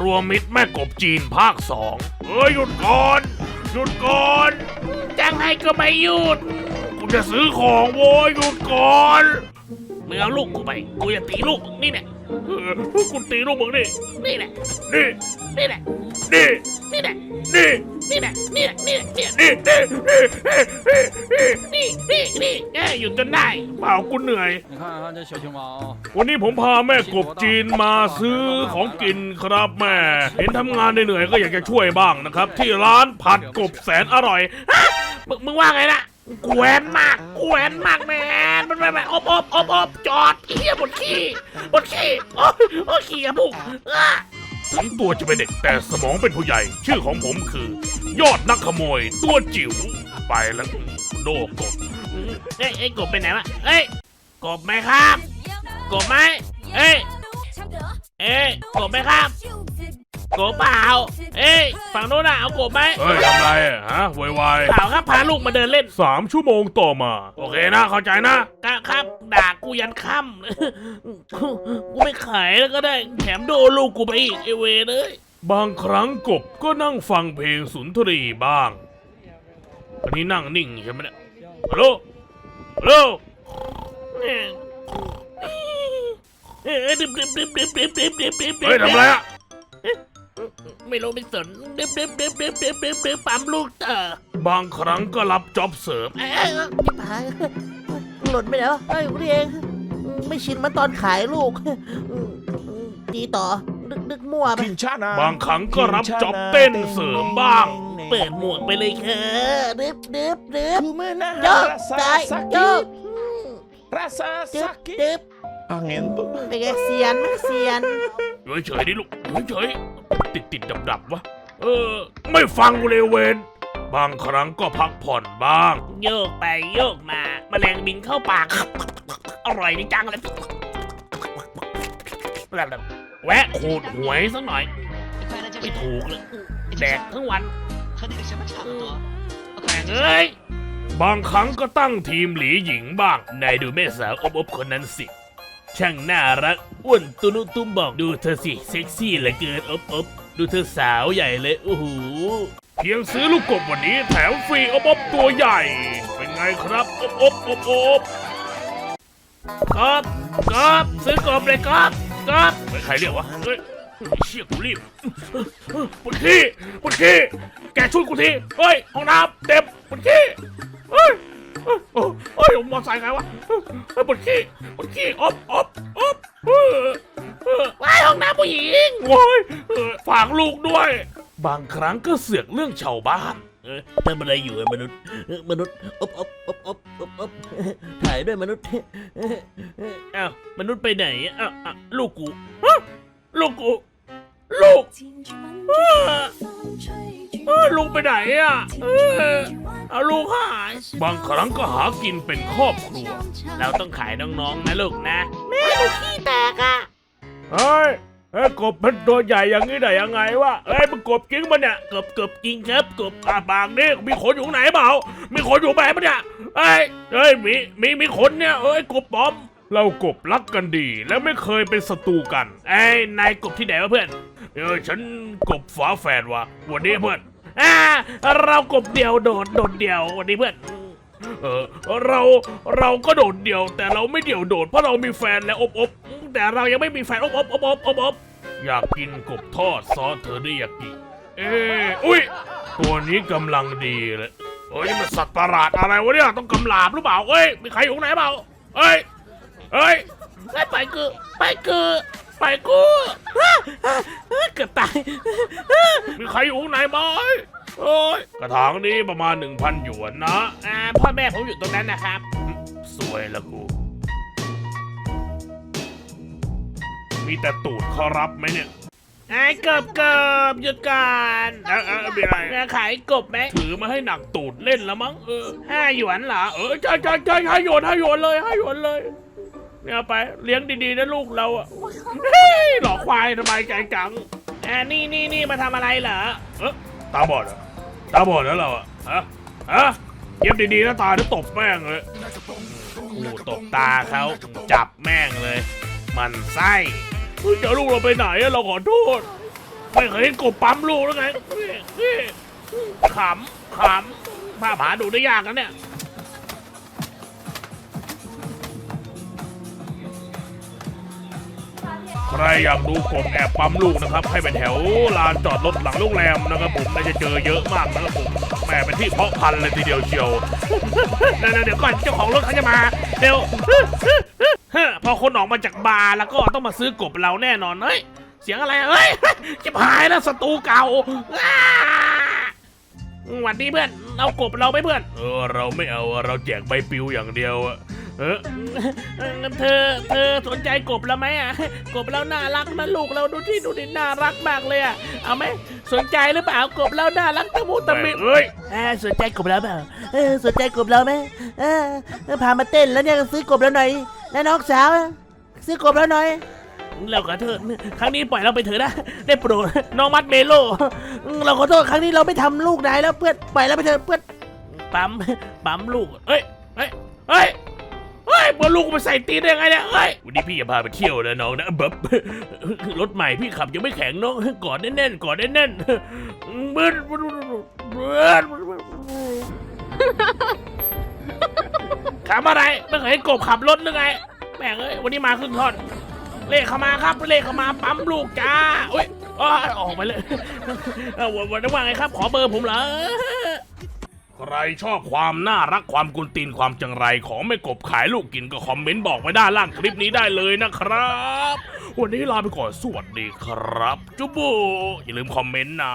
รวมมิตรแม่กบจีนภาคสองเอ้ยหยุดก่อน หยุดก่อนจ้างให้ก็ไม่หยุด กูจะซื้อของโว้ยหยุดก่อนมึงเอาลูกกูไป กูจะตีลูกมึงนี่ย เออกูตีลูกมึงนี่ นี่แหละ นี่ นี่แหละ นี่ นี่แหละ นี่ นี่แหละ นี่แหละ นี่แหละนี่นี่นี่นี่นี่นี่นี่เอ้ยหยุดจนได้เปล่ากูเหนื่อย 你看看这小青蛙啊， วันนี้ผมพาแม่กบจีนมาซื้อของกินครับแม่ เห็นทำงานเหนื่อยๆก็อยากจะช่วยบ้างนะครับ ที่ร้านผัดกบแสนอร่อยฮะมึงมึงว่าไงนะแกวนมากแกวนมากแม นมันแบบอบอบอบอบจอดเฮียบนขี้บนขี้โอ้ยโอ้ยขี้อะบุกอะถึงตัวจะเป็นเด็กแต่สมองเป็นผู้ใหญ่ ชื่อของผมคือ ยอดนักขโมย ตัวจิ๋วไปแล้วโดกบเอ้ยเอ้ยกบไปไหนวะเอ้ยกบไหมครับ กบไหมเอ้ยเอ้ยกบไหมครับ กบเปล่า เอ้ยฝั่งโน้นน่ะเอากบไหมเฮ้ยทำไรอะฮะวายเปล่าครับพาลูกมาเดินเล่นๆสามชั่วโมงต่อมา โอเคนะ เข้าใจนะ ครับครับ ด่ากูยันค่ำ กูไม่ขายแล้วก็ได้ แถมโดนลูกกูไปอีกไอเวรเลยบางครั้งกบก็นั่งฟังเพลงสุนทรีบ้าง อันนี้นั่งนิ่งใช่ไหมเนี่ยฮัลโหลฮัลโหลเอ้ยดิบดิบดิบดิบดิบดิบดิบดิบเฮ้ยทำไรอะ ไม่รู้ไม่สนดิบดิบดิบดิบดิบดิบดิบปั๊มลูกเต๋อบางครั้งก็รับจ็อบเสริมเอ้ยจิบหายหล่นไปแล้วเอ้ยนี่เองไม่ชินเหมาตอนขายลูกดีต่อนึกนึกมั่วไป บางครั้งก็รับจ็อบเต้นเสริมบ้าง เปิดหมวกไปเลยค่ะดึบดึบดึบ Ku โย menahan ก rasa ได้โยก sakit, rasa ดึบ sakit. ดึบ Angin tuh. เป็นไงเสียนไหมเสียน เฉยๆดิลูกเฉยๆ ติดติดดับดับวะ เออ ไม่ฟังกูเลยเวนบางครั้งก็พักผ่อนบ้าง โยกไปโยกมาแมลงบินเข้าปาก อร่อยดีจังเลยแบบแวะขูดหวยสักหน่อย ไม่ถูกเลยแดกทั้งวันเอ้ยบางครั้งก็ตั้งทีมหลีหญิงบ้างนายดูแม่สาวอบอบคนนั้นสิ ช่างน่ารักอ้วนตุนุตุ้มบอกดูเธอสิ เซ็กซี่เหลือเกินอบอบ ดูเธอสาวใหญ่เลยโอ้โหเพียงซื้อลูกกบวันนี้แถมฟรีอบๆตัวใหญ่ เป็นไงครับอบอบๆกอบกอบซื้อกบเลยกอบกอบไม่ใครเรียกวะเฮ้ยเชี่ยกูรีบปวดขี้ปวดขี้แกช่วยกูทีเฮ้ยห้องน้ำเต็มปวดขี้เฮ้ยเฮ้ ยเฮ้ยเฮ้ยมอไซค์ใครวะเฮ้ยปวดขี้ปวดขี้อบอบอบเออเออว้ายห้องน้ำผู้หญิงโว้ยเออฝากลูกด้วย บางครั้งก็เสือกเรื่องชาวบ้าน เออทำอะไรอยู่ไอ้มนุษย์เออมนุษย์อบอบอบอบอบอบถ่ายด้วยมนุษย์อ้าวมนุษย์ไปไหนอะอ้าวอ้าวลูกกูฮะลูกกู ลูกเออเออลูกไปไหนอะเออ เอาลูกหายบางครั้งก็หากินเป็นครอบครัว เราต้องขายน้องๆนะลูกนะแม่ลูกขี้แตกอะเฮ้ยเฮ้ยกบเป็นตัวใหญ่อย่างนี้ได้ยังไงวะเฮ้ยมันกบจริงปะเนี่ยกบกบกินครับกบอาปากนี่มีขนอยู่ไหนเปล่ามีขนอยู่ไหนปะเนี่ยเอ้ยเอ้ยมีมีมีขนเนี่ยเอ้ยกบปลอม เรากบรักกันดีและไม่เคยเป็นศัตรูกันไอ้ยนายกบที่ไหนวะเพื่อนเออฉันกบฝาแฝดวะวันนี้เพื่อน อ่าเรากบเดียวโดดโดดเดียววันนี้เพื่อนเออเราเราก็โดดเดี่ยว แต่เราไม่เดี่ยวโดดเพราะเรามีแฟนแล้วอบอบแต่เรายังไม่มีแฟนอบอบอบอบอบอบอยากกินกบทอดซอสเทอริยากิเอ้ยอุ้ยตัวนี้กำลังดีเลยเฮ้ยมันสัตว์ประหลาดอะไรวะเนี่ยต้องกำลาบหรือเปล่าเอ้ยมีใครอยู่ไหนเปล่าเอ้ยเอ้ยไอ้ไปกูไปกูไปกูอะอะอะเกือบตายมีใครอยู่ไหนไหม เอ้ยกระถางนี้ประมาณ 1,000หยวนนะอ่าพ่อแม่ผมอยู่ตรงนั้นนะครับ สวยละกู มีแต่ตูดเขารับไหมเนี่ยไอ้เกือบเกือบหยุดก่อนเอ้ยเอ้ยมีอะไรจะขายกบไหมถือมาให้หนักตูดเล่นละมั้งเออห้าหยวนเหรอเออใช่ใช่ใช่ให้โยนให้โยนเลยให้โยนเลยเนี่ยเอาไปเลี้ยงดีๆนะลูกเราอะเฮ้ยหลอกควายสบายใจจังอ่านี่นี่นี่มาทำอะไรเหรอเออ ตาบอดเหรอตาบอดแล้วเราอะฮะฮะเย็บดีๆนะตาจะตบแม่งเลยกูตบตาเขาจับแม่งเลย มันไส้เฮ้ยเดี๋ยวลูกเราไปไหนอะเราขอโทษไม่เคยเห็นกบปั๊มลูกแล้วไงขำขำผ้าผาดูได้ยากนะเนี่ย ใครอยากดูกบแอบปั๊มลูกนะครับ ให้ไปแถวลานจอดรถหลังโรงแรมนะครับผมน่าจะเจอเยอะมากนะครับผมแหมเป็นที่เพาะพันธุ์เลยทีเดียวเชียวเดี๋ยวเดี๋ยวก่อนเจ้าของรถเขาจะมาเร็วเฮ้อพอคนออกมาจากบาร์แล้วก็ต้องมาซื้อกบเราแน่นอนเฮ้ยเสียงอะไรเฮ้ยจะหายแล้วศัตรูเก่าหวัดดีเพื่อน เอากบเราไหมเพื่อน เออเราไม่เอาเราแจกใบปลิวอย่างเดียวอะ เอองั้นเธอ เธอสนใจกบเราไหมอะ กบเราน่ารักนะลูกเราดูที่ดูดิน่ารักมากเลยอะ เอาไหมสนใจหรือเปล่ากบเราน่ารักตะมูตะมิเอ้ยเออสนใจกบเราเปล่าเออสนใจกบเราไหมเออเออพามาเต้นแล้วเนี่ยซื้อกบเราหน่อยนะน้องสาว ซื้อกบเราหน่อย เราขอโทษครั้งนี้ปล่อยเราไปเถอะนะ ได้โปรดน้องมัดเมโลอืมเราขอโทษครั้งนี้เราไม่ทำลูกนายแล้วเพื่อนปล่อยแล้วไปเถอะเพื่อนปั๊มปั๊มลูก เอ้ยเฮ้ยเฮ้ย เฮ้ยบอลลูกมาใส่ตีนได้ยังไงเนี่ยเฮ้ยวันนี้พี่จะพาไปเที่ยวนะน้องนะแบบรถใหม่พี่ขับยังไม่แข็งน้องกอดแน่นๆกอดแน่นๆเบิ้ลเบิ้ลเบิ้ลขับอะไรไม่เคยเห็นกบขับรถหรือไงแม่งเอ้ยวันนี้มาครึ่งท่อน เลขเข้ามาครับเลขเข้ามาปั๊มลูกจ้าอุ้ยอ้าวออกไปเลยเออวันวันว่าไงครับ ขอเบอร์ผมเหรอ ใครชอบความน่ารักความกุนตีนความจังไรของแม่กบขายลูกกินก็คอมเมนต์บอกไว้ด้านล่างคลิปนี้ได้เลยนะครับ วันนี้ลาไปก่อนสวัสดีครับ จุบูอย่าลืมคอมเมนต์นะ